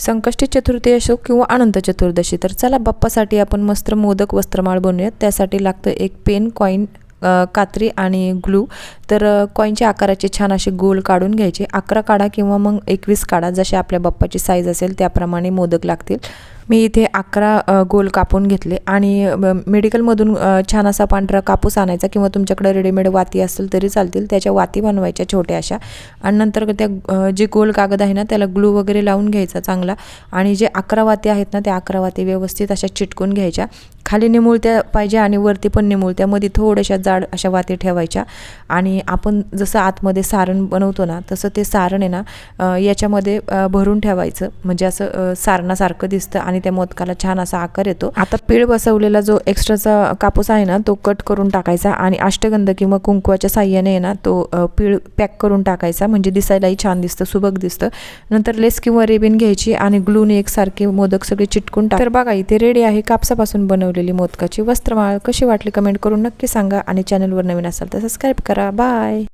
संकष्टी चतुर्थी असो किंवा अनंत चतुर्दशी तर चला बाप्पासाठी आपण मस्त मोदक वस्त्रमाळ बनवूयात. त्यासाठी लागतं एक पेन कॉईन कात्री आणि ग्लू तर कॉईनच्या आकाराचे छान असे गोल काढून घ्यायचे. अकरा काढा किंवा मग एकवीस काढा जसे आपल्या बाप्पाची साईज असेल त्याप्रमाणे मोदक लागतील. मी इथे अकरा गोल कापून घेतले. आणि मेडिकलमधून छान असा पांढरा कापूस आणायचा किंवा तुमच्याकडे रेडीमेड वाती असेल तरी चालतील. त्याच्या वाती बनवायच्या छोट्या अशा. आणि नंतर त्या जे गोल कागद आहे ना त्याला ग्लू वगैरे लावून घ्यायचा चांगला. आणि जे अकरा वाती आहेत ना त्या अकरा वाती व्यवस्थित अशा चिटकून घ्यायच्या. खाली निमुळत्या पाहिजे आणि वरती पण निमुळत्या मध्ये थोड्याशा जाड अशा वाती ठेवायच्या. आणि आपण जसं आतमध्ये सारण बनवतो ना तसं ते सारण आहे ना याच्यामध्ये भरून ठेवायचं. म्हणजे असं सारणासारखं दिसतं आणि त्या मोदकाला छान असा आकार येतो. आता पीळ बसवलेला जो एक्स्ट्राचा कापूस आहे ना तो कट करून टाकायचा आणि अष्टगंध किंवा कुंकवाच्या साह्याने आहे ना तो पीळ पॅक करून टाकायचा. म्हणजे दिसायलाही छान दिसतं सुबक दिसतं. नंतर लेस किंवा रेबिन घ्यायची आणि ग्लूने एकसारखे मोदक सगळे चिटकून टाक तर बघा इथे रेडी आहे कापसापासून बनवले बनवलेली मोदकाची वस्त्रमाळ. कशी वाटली कमेंट करून नक्की सांगा आणि चॅनलवर नवीन असाल तर सबस्क्राईब करा. बाय